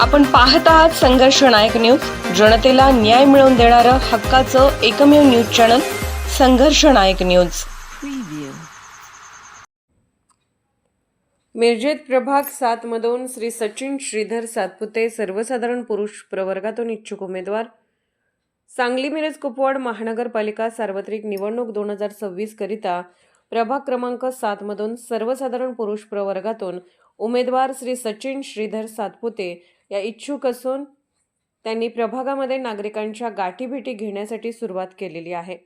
आपण पाहत आहात संघर्ष नायक न्यूज. जनतेला न्याय मिळवून देणारं हक्काचं एकमेव न्यूज चॅनल संघर्ष नायक न्यूज. मिरजेत प्रभाग सातमधून श्री सचिन श्रीधर सातपुते सर्वसाधारण पुरुष प्रवर्गातून इच्छुक उमेदवार. सांगली मिरज कुपवाड महानगरपालिका सार्वत्रिक निवडणूक दोन हजार सव्वीस करिता प्रभाग क्रमांक सात मधून सर्वसाधारण पुरुष प्रवर्गातून उमेदवार श्री सचिन श्रीधर सातपुते या इच्छुक असून त्यांनी प्रभागामध्ये नागरिकांच्या गाठीभेटी घेण्यासाठी सुरुवात केलेली आहे.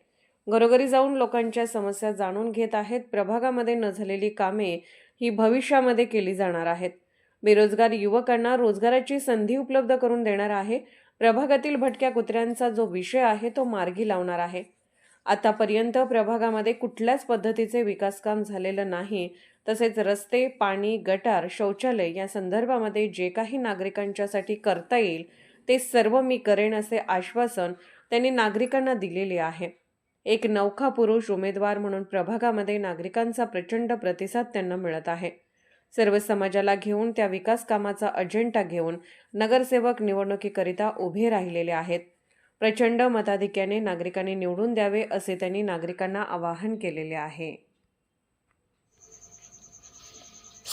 घरोघरी जाऊन लोकांच्या समस्या जाणून घेत आहेत. प्रभागामध्ये न झालेली कामे ही भविष्यामध्ये केली जाणार आहेत. बेरोजगार युवकांना रोजगाराची संधी उपलब्ध करून देणार आहे. प्रभागातील भटक्या कुत्र्यांचा जो विषय आहे तो मार्गी लावणार आहे. आतापर्यंत प्रभागामध्ये कुठल्याच पद्धतीचे विकासकाम झालेलं नाही. तसेच रस्ते पाणी गटार शौचालय या संदर्भामध्ये जे काही नागरिकांच्यासाठी करता येईल ते सर्व मी करेन असे आश्वासन त्यांनी नागरिकांना दिलेले आहे. एक नौखा पुरुष उमेदवार म्हणून प्रभागामध्ये नागरिकांचा प्रचंड प्रतिसाद त्यांना मिळत आहे. सर्व समाजाला घेऊन त्या विकास कामाचा अजेंडा घेऊन नगरसेवक निवडणुकीकरिता उभे राहिलेले आहेत. प्रचंड मताधिक्याने नागरिकांनी निवडून द्यावे असे त्यांनी नागरिकांना आवाहन केलेले आहे.